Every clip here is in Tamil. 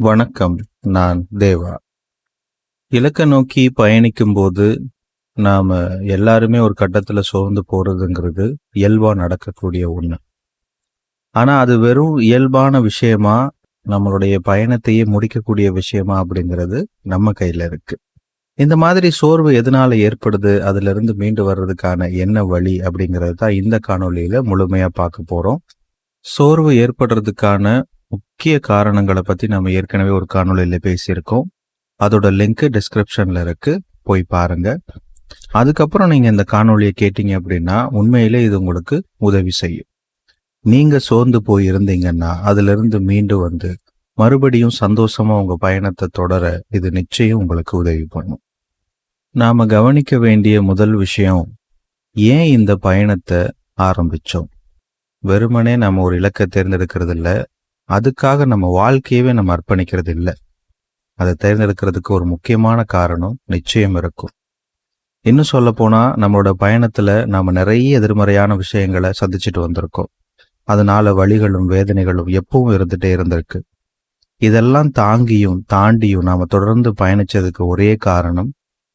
வணக்கம் நான் தேவா. இலக்க நோக்கி பயணிக்கும்போது நாம் நாம எல்லாருமே ஒரு கட்டத்துல சோர்ந்து போறதுங்கிறது இயல்பா நடக்கக்கூடிய ஒண்ணு. ஆனா அது வெறும் இயல்பான விஷயமா நம்மளுடைய பயணத்தையே முடிக்கக்கூடிய விஷயமா அப்படிங்கிறது நம்ம கையில இருக்கு. இந்த மாதிரி சோர்வு எதனால ஏற்படுது அதுல இருந்து மீண்டு வர்றதுக்கான என்ன வழி அப்படிங்கிறது தான் இந்த காணொலியில் முழுமையா பார்க்க போறோம். சோர்வு ஏற்படுறதுக்கான முக்கிய காரணங்களை பற்றி நம்ம ஏற்கனவே ஒரு காணொளியில பேசியிருக்கோம். அதோட லிங்க் டிஸ்கிரிப்ஷன்ல இருக்கு. போய் பாருங்க. அதுக்கப்புறம் நீங்கள் இந்த காணொலியை கேட்டீங்க அப்படின்னா உண்மையிலே இது உங்களுக்கு உதவி செய்யும். நீங்கள் சோர்ந்து போய் இருந்தீங்கன்னா அதுல இருந்து மீண்டு வந்து மறுபடியும் சந்தோஷமா உங்கள் பயணத்தை தொடர இது நிச்சயம் உங்களுக்கு உதவி பண்ணும். நாம கவனிக்க வேண்டிய முதல் விஷயம் ஏன் இந்த பயணத்தை ஆரம்பிச்சோம்? வெறுமனே நம்ம ஒரு இலக்கை தேர்ந்தெடுக்கிறது இல்லை அதுக்காக நம்ம வாழ்க்கையவே நம்ம அர்ப்பணிக்கிறது இல்லை. அதை தேர்ந்தெடுக்கிறதுக்கு ஒரு முக்கியமான காரணம் நிச்சயம் இருக்கும். இன்னும் சொல்ல போனால் நம்மளோட பயணத்தில் நாம் நிறைய எதிர்மறையான விஷயங்களை சந்திச்சுட்டு வந்திருக்கோம். அதனால வழிகளும் வேதனைகளும் எப்பவும் இருந்துகிட்டே இருந்திருக்கு. இதெல்லாம் தாங்கியும் தாண்டியும் நாம் தொடர்ந்து பயணிச்சதுக்கு ஒரே காரணம்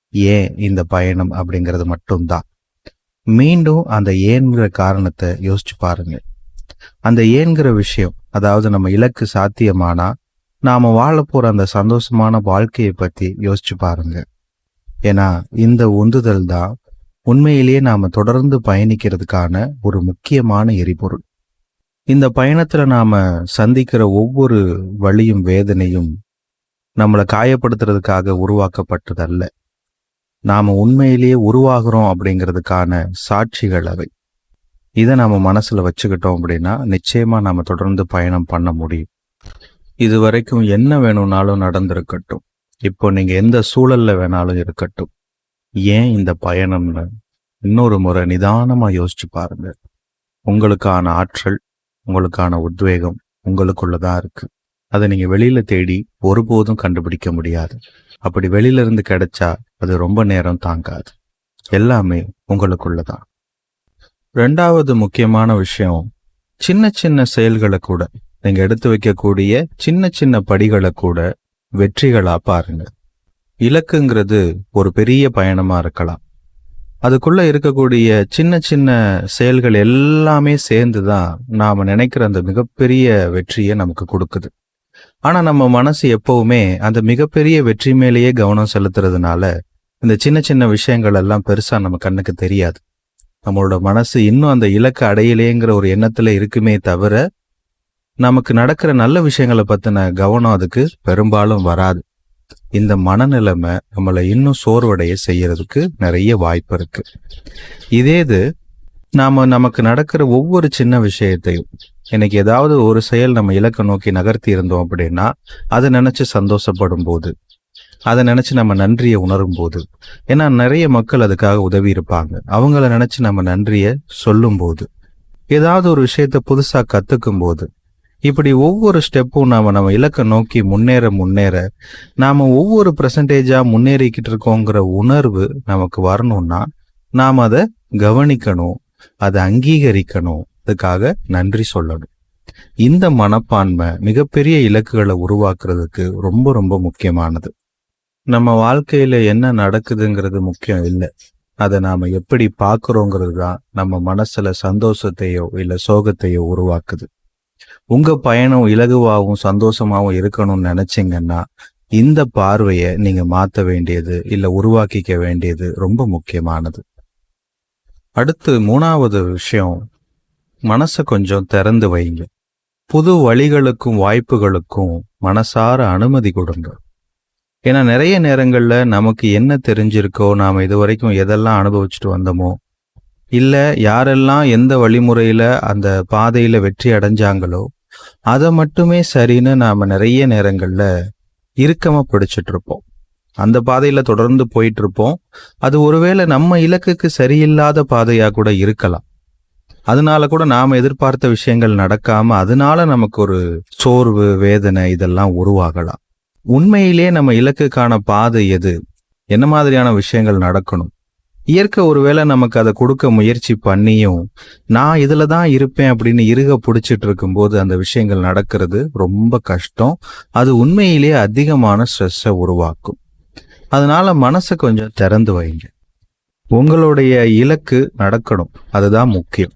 ஏன் இந்த பயணம் அப்படிங்கிறது மட்டும்தான். மீண்டும் அந்த ஏன்கிற காரணத்தை யோசிச்சு பாருங்கள் அந்த ஏன்கிற விஷயம் அதாவது நம்ம இலக்கு சாத்தியமானா நாம வாழ போற அந்த சந்தோஷமான வாழ்க்கையை பத்தி யோசிச்சு பாருங்க. ஏன்னா இந்த உந்துதல் தான் உண்மையிலேயே நாம தொடர்ந்து பயணிக்கிறதுக்கான ஒரு முக்கியமான எரிபொருள். இந்த பயணத்துல நாம சந்திக்கிற ஒவ்வொரு வழியும் வேதனையும் நம்மளை காயப்படுத்துறதுக்காக உருவாக்கப்பட்டதல்ல. நாம உண்மையிலேயே உருவாகிறோம் அப்படிங்கிறதுக்கான சாட்சிகள் அவை. இதை நம்ம மனசில் வச்சுக்கிட்டோம் அப்படின்னா நிச்சயமாக நாம் தொடர்ந்து பயணம் பண்ண முடியும். இது வரைக்கும் என்ன வேணும்னாலும் நடந்திருக்கட்டும். இப்போ நீங்கள் எந்த சூழலில் வேணாலும் இருக்கட்டும். ஏன் இந்த பயணம்னு இன்னொரு முறை நிதானமாக யோசிச்சு பாருங்க. உங்களுக்கான ஆற்றல் உங்களுக்கான உத்வேகம் உங்களுக்குள்ளதான் இருக்குது அதை நீங்கள் வெளியில் தேடி ஒருபோதும் கண்டுபிடிக்க முடியாது. அப்படி வெளியில இருந்து கிடைச்சா அது ரொம்ப நேரம் தாங்காது. எல்லாமே உங்களுக்குள்ளதான். ரெண்டாவது முக்கியமான விஷயம் சின்ன சின்ன செயல்களை கூட நீங்க எடுத்து வைக்கக்கூடிய சின்ன சின்ன படிகளை கூட வெற்றிகளா பாருங்க. இலக்குங்கிறது ஒரு பெரிய பயணமா இருக்கலாம். அதுக்குள்ள இருக்கக்கூடிய சின்ன சின்ன செயல்கள் எல்லாமே சேர்ந்து தான் நாம நினைக்கிற அந்த மிகப்பெரிய வெற்றியை நமக்கு கொடுக்குது. ஆனா நம்ம மனசு எப்பவுமே அந்த மிகப்பெரிய வெற்றி மேலேயே கவனம் செலுத்துறதுனால இந்த சின்ன சின்ன விஷயங்கள் எல்லாம் பெருசா நம்ம கண்ணுக்கு தெரியாது. நம்மளோட மனசு இன்னும் அந்த இலக்கை அடையலேங்கிற ஒரு எண்ணத்துல இருக்குமே தவிர நமக்கு நடக்கிற நல்ல விஷயங்களை பத்தின கவனம் அதுக்கு பெரும்பாலும் வராது. இந்த மனநிலைமை நம்மளை இன்னும் சோர்வடைய செய்யறதுக்கு நிறைய வாய்ப்பு இருக்கு. இதே இது நாம நமக்கு நடக்கிற ஒவ்வொரு சின்ன விஷயத்தையும் இன்னைக்கு ஏதாவது ஒரு செயல் நம்ம இலக்கை நோக்கி நகர்த்தி இருந்தோம் அப்படின்னா அதை நினைச்சு சந்தோஷப்படும் போது அதை நினச்சி நம்ம நன்றியை உணரும் போது ஏன்னா நிறைய மக்கள் அதுக்காக உதவி இருப்பாங்க. அவங்கள நினச்சி நம்ம நன்றியை சொல்லும் போது ஏதாவது ஒரு விஷயத்த புதுசாக கற்றுக்கும் போது இப்படி ஒவ்வொரு ஸ்டெப்பும் நாம் நம்ம இலக்கை நோக்கி முன்னேற முன்னேற நாம் ஒவ்வொரு பர்சன்டேஜாக முன்னேறிக்கிட்டு இருக்கோங்கிற உணர்வு நமக்கு வரணும்னா நாம் அதை கவனிக்கணும் அதை அங்கீகரிக்கணும். அதுக்காக நன்றி சொல்லணும். இந்த மனப்பான்மை மிகப்பெரிய இலக்குகளை உருவாக்குறதுக்கு ரொம்ப ரொம்ப முக்கியமானது. நம்ம வாழ்க்கையில என்ன நடக்குதுங்கிறது முக்கியம் இல்லை. அதை நாம எப்படி பார்க்குறோங்கிறது தான் நம்ம மனசுல சந்தோஷத்தையோ இல்லை சோகத்தையோ உருவாக்குது. உங்க பயணம் இலகுவாகவும் சந்தோஷமாகவும் இருக்கணும்னு நினைச்சீங்கன்னா இந்த பார்வையை நீங்க மாத்த வேண்டியது இல்ல உருவாக்கிக்க வேண்டியது ரொம்ப முக்கியமானது. அடுத்து மூணாவது விஷயம் மனசை கொஞ்சம் திறந்து வைங்க புது வழிகளுக்கும் வாய்ப்புகளுக்கும் மனசார அனுமதி கொடுங்க. ஏன்னா நிறைய நேரங்களில் நமக்கு என்ன தெரிஞ்சிருக்கோ நாம் இது வரைக்கும் எதெல்லாம் அனுபவிச்சுட்டு வந்தோமோ இல்லை யாரெல்லாம் எந்த வழிமுறையில் அந்த பாதையில் வெற்றி அடைஞ்சாங்களோ அதை மட்டுமே சரின்னு நாம் நிறைய நேரங்களில் இறுக்கமாக பிடிச்சிட்டு இருப்போம் அந்த பாதையில் தொடர்ந்து போயிட்டு இருப்போம் அது ஒருவேளை நம்ம இலக்குக்கு சரியில்லாத பாதையாக கூட இருக்கலாம். அதனால கூட நாம் எதிர்பார்த்த விஷயங்கள் நடக்காமல் அதனால நமக்கு ஒரு சோர்வு வேதனை இதெல்லாம் உருவாகலாம். உண்மையிலே நம்ம இலக்குக்கான பாதை எது? என்ன மாதிரியான விஷயங்கள் நடக்கணும்? இயற்கை ஒருவேளை நமக்கு அதை கொடுக்க முயற்சி பண்ணியும் நான் இதில் தான் இருப்பேன் அப்படின்னு இருக பிடிச்சிட்டு இருக்கும்போது அந்த விஷயங்கள் நடக்கிறது ரொம்ப கஷ்டம். அது உண்மையிலேயே அதிகமான ஸ்ட்ரெஸ்ஸை உருவாக்கும். அதனால மனசை கொஞ்சம் திறந்து வைங்க. உங்களுடைய இலக்கு நடக்கணும். அதுதான் முக்கியம்.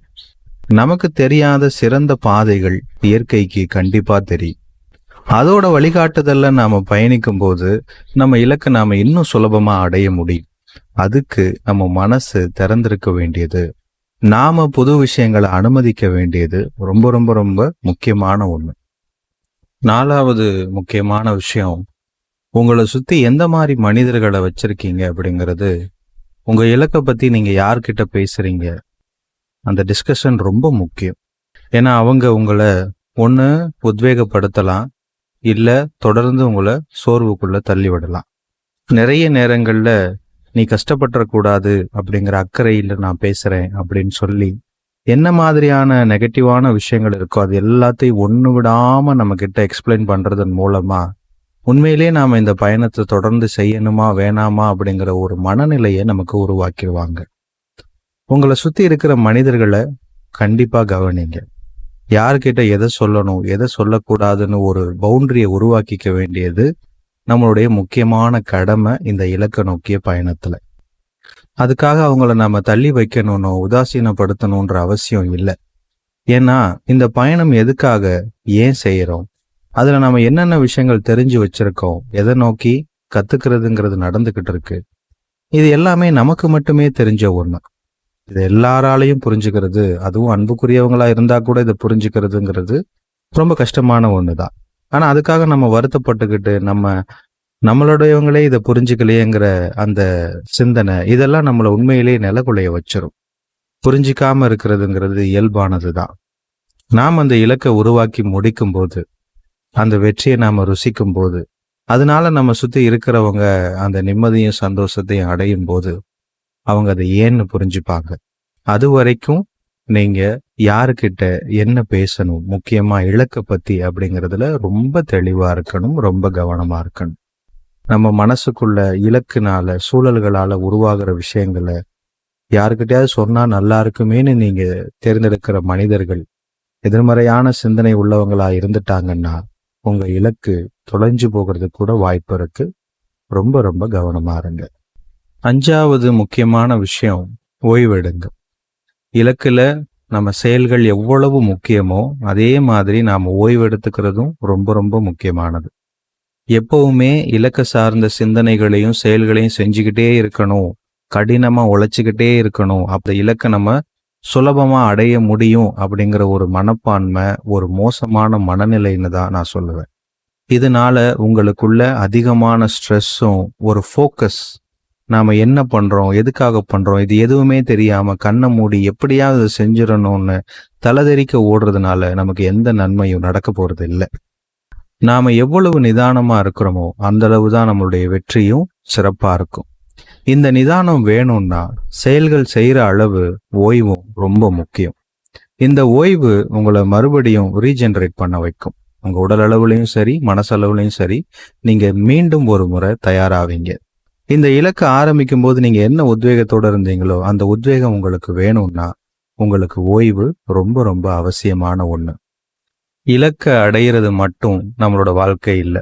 நமக்கு தெரியாத சிறந்த பாதைகள் இயற்கைக்கு கண்டிப்பாக தெரியும். அதோட வழிகாட்டுதல்ல நாம பயணிக்கும் போது நம்ம இலக்கை நாம இன்னும் சுலபமா அடைய முடியும். அதுக்கு நம்ம மனசு திறந்திருக்க வேண்டியது. நாம புது விஷயங்களை அனுமதிக்க வேண்டியது ரொம்ப ரொம்ப ரொம்ப முக்கியமான ஒண்ணு. நாலாவது முக்கியமான விஷயம் உங்களை சுத்தி எந்த மாதிரி மனிதர்களை வச்சிருக்கீங்க அப்படிங்கிறது உங்க இலக்கை பத்தி நீங்க யார்கிட்ட பேசுறீங்க? அந்த டிஸ்கஷன் ரொம்ப முக்கியம். ஏன்னா அவங்க உங்களை ஒன்று உத்வேகப்படுத்தலாம் இல்லை தொடர்ந்து உங்களை சோர்வுக்குள்ள தள்ளி விடலாம். நிறைய நேரங்களில் நீ கஷ்டப்பட்டுறக்கூடாது அப்படிங்கிற அக்கறையில் நான் பேசுகிறேன் அப்படின்னு சொல்லி என்ன மாதிரியான நெகட்டிவான விஷயங்கள் இருக்கோ அது எல்லாத்தையும் ஒன்று விடாமல் நம்மக்கிட்ட எக்ஸ்பிளைன் பண்ணுறதன் மூலமாக உண்மையிலே நாம் இந்த பயணத்தை தொடர்ந்து செய்யணுமா வேணாமா அப்படிங்கிற ஒரு மனநிலையை நமக்கு உருவாக்கிடுவாங்க. உங்களை சுற்றி இருக்கிற மனிதர்களை கண்டிப்பாக கவனிங்க. யார்கிட்ட எதை சொல்லணும் எதை சொல்லக்கூடாதுன்னு ஒரு பவுண்டரியை உருவாக்கிக்க வேண்டியது நம்மளுடைய முக்கியமான கடமை இந்த இலக்க நோக்கிய பயணத்துல. அதுக்காக அவங்கள நம்ம தள்ளி வைக்கணும்னோ உதாசீனப்படுத்தணுன்ற அவசியம் இல்லை. ஏன்னா இந்த பயணம் எதுக்காக ஏன் செய்கிறோம் அதில் நம்ம என்னென்ன விஷயங்கள் தெரிஞ்சு வச்சிருக்கோம்? எதை நோக்கி கற்றுக்கிறதுங்கிறது நடந்துக்கிட்டு இருக்கு. இது எல்லாமே நமக்கு மட்டுமே தெரிஞ்ச ஒன்று இது எல்லாராலையும் புரிஞ்சுக்கிறது. அதுவும் அன்புக்குரியவங்களா இருந்தா கூட இதை புரிஞ்சுக்கிறதுங்கிறது ரொம்ப கஷ்டமான ஒண்ணுதான். ஆனா அதுக்காக நம்ம வருத்தப்பட்டுக்கிட்டு நம்ம நம்மளுடையவங்களே இதை புரிஞ்சுக்கலையேங்கிற அந்த சிந்தனை இதெல்லாம் நம்மளை உண்மையிலேயே நிலக்குலைய வச்சிரும். புரிஞ்சிக்காம இருக்கிறதுங்கிறது இயல்பானது தான் நாம் அந்த இலக்கை உருவாக்கி முடிக்கும் போது அந்த வெற்றியை நாம் ருசிக்கும் போது அதனால நம்ம சுற்றி இருக்கிறவங்க அந்த நிம்மதியும் சந்தோஷத்தையும் அடையும் போது அவங்க அதை ஏன்னு புரிஞ்சுப்பாங்க. அது வரைக்கும் நீங்க யாருக்கிட்ட என்ன பேசணும் முக்கியமா இலக்கை பத்தி அப்படிங்கிறதுல ரொம்ப தெளிவா இருக்கணும் ரொம்ப கவனமா இருக்கணும். நம்ம மனசுக்குள்ள இலக்குனால சூழல்களால உருவாகிற விஷயங்களை யாருக்கிட்டையாவது சொன்னா நல்லா இருக்குமேன்னு நீங்க தேர்ந்தெடுக்கிற மனிதர்கள் எதிர்மறையான சிந்தனை உள்ளவங்களா இருந்துட்டாங்கன்னா உங்க இலக்கு தொலைஞ்சு போகிறதுக்கு கூட வாய்ப்பு இருக்கு. ரொம்ப ரொம்ப கவனமா இருங்க. அஞ்சாவது முக்கியமான விஷயம் ஓய்வெடுங்க. இலக்கில் நம்ம செயல்கள் எவ்வளவு முக்கியமோ அதே மாதிரி நாம் ஓய்வெடுத்துக்கிறதும் ரொம்ப ரொம்ப முக்கியமானது. எப்பவுமே இலக்க சார்ந்த சிந்தனைகளையும் செயல்களையும் செஞ்சுக்கிட்டே இருக்கணும். கடினமாக உழைச்சிக்கிட்டே இருக்கணும். அப்படி இலக்கை நம்ம சுலபமாக அடைய முடியும் அப்படிங்கிற ஒரு மனப்பான்மை ஒரு மோசமான மனநிலைன்னு தான் நான் சொல்லுவேன். இதனால உங்களுக்குள்ள அதிகமான ஸ்ட்ரெஸ்ஸும் ஒரு ஃபோக்கஸ் நாம என்ன பண்றோம்? எதுக்காக பண்றோம்? இது எதுவுமே தெரியாம கண்ணை மூடி எப்படியாவது செஞ்சிடணும்னு தலைதெறிக்க ஓடுறதுனால நமக்கு எந்த நன்மையும் நடக்க போறது இல்லை. நாம எவ்வளவு நிதானமா இருக்கிறோமோ அந்த அளவு தான் நம்மளுடைய வெற்றியும் சிறப்பா இருக்கும். இந்த நிதானம் வேணும்னா செயல்கள் செய்கிற அளவு ஓய்வும் ரொம்ப முக்கியம். இந்த ஓய்வு உங்களை மறுபடியும் ரீஜென்ரேட் பண்ண வைக்கும். உங்க உடல் அளவுலையும் சரி மனசளவுலையும் சரி நீங்க மீண்டும் ஒரு முறை தயாராவீங்க. இந்த இலக்கை ஆரம்பிக்கும் போது நீங்க என்ன உத்வேகத்தோட இருந்தீங்களோ அந்த உத்வேகம் உங்களுக்கு வேணும்னா உங்களுக்கு ஓய்வு ரொம்ப ரொம்ப அவசியமான ஒண்ணு. இலக்கை அடையிறது மட்டும் நம்மளோட வாழ்க்கை இல்லை.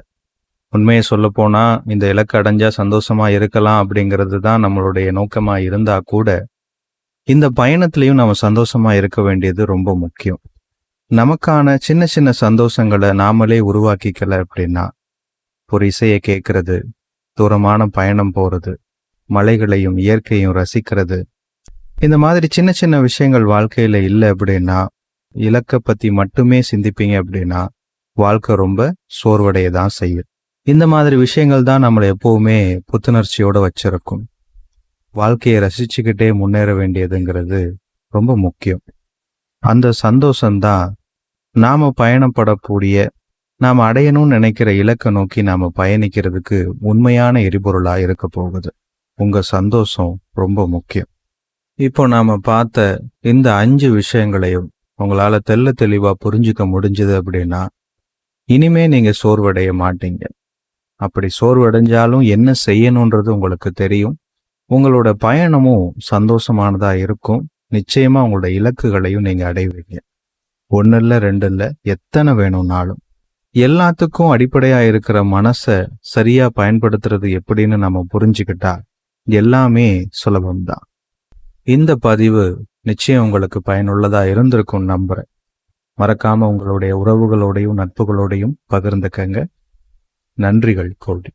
உண்மையை சொல்ல போனா இந்த இலக்கை அடைஞ்சா சந்தோஷமா இருக்கலாம் அப்படிங்கிறது தான் நம்மளுடைய நோக்கமா இருந்தா கூட இந்த பயணத்திலையும் நம்ம சந்தோஷமா இருக்க வேண்டியது ரொம்ப முக்கியம். நமக்கான சின்ன சின்ன சந்தோஷங்களை நாமளே உருவாக்கிக்கல அப்படின்னா ஒரு இசையை கேட்கறது தூரமான பயணம் போறது மலைகளையும் இயற்கையும் ரசிக்கிறது. இந்த மாதிரி சின்ன சின்ன விஷயங்கள் வாழ்க்கையில இல்லை அப்படின்னா இலக்கை பத்தி மட்டுமே சிந்திப்பீங்க அப்படின்னா வாழ்க்கை ரொம்ப சோர்வடைய தான் செய்யும். இந்த மாதிரி விஷயங்கள் தான் நம்மளை எப்பவுமே புத்துணர்ச்சியோட வச்சிருக்கும். வாழ்க்கையை ரசிச்சுக்கிட்டே முன்னேற வேண்டியதுங்கிறது ரொம்ப முக்கியம். அந்த சந்தோஷம்தான் நாம பயணப்படக்கூடிய நாம் அடையணும்னு நினைக்கிற இலக்கை நோக்கி நாம் பயணிக்கிறதுக்கு உண்மையான எரிபொருளாக இருக்க போகுது. உங்கள் சந்தோஷம் ரொம்ப முக்கியம். இப்போ நாம் பார்த்த இந்த அஞ்சு விஷயங்களையும் உங்களால் தெல்ல தெளிவாக புரிஞ்சுக்க முடிஞ்சது அப்படின்னா இனிமே நீங்கள் சோர்வடைய மாட்டீங்க. அப்படி சோர்வடைஞ்சாலும் என்ன செய்யணுன்றது உங்களுக்கு தெரியும். உங்களோட பயணமும் சந்தோஷமானதா இருக்கும். நிச்சயமா உங்களோட இலக்குகளையும் நீங்க அடைவீங்க. ஒன்னு இல்லை ரெண்டு இல்லை எத்தனை வேணும்னாலும். எல்லாத்துக்கும் அடிப்படையா இருக்கிற மனசை சரியா பயன்படுத்துறது எப்படின்னு நம்ம புரிஞ்சுக்கிட்டா எல்லாமே சுலபம்தான். இந்த பதிவு நிச்சயம் உங்களுக்கு பயனுள்ளதா இருந்திருக்கும் நம்புறேன். மறக்காம உங்களுடைய உறவுகளோடையும் நட்புகளோடையும் பகிர்ந்துக்கங்க. நன்றிகள் கோடி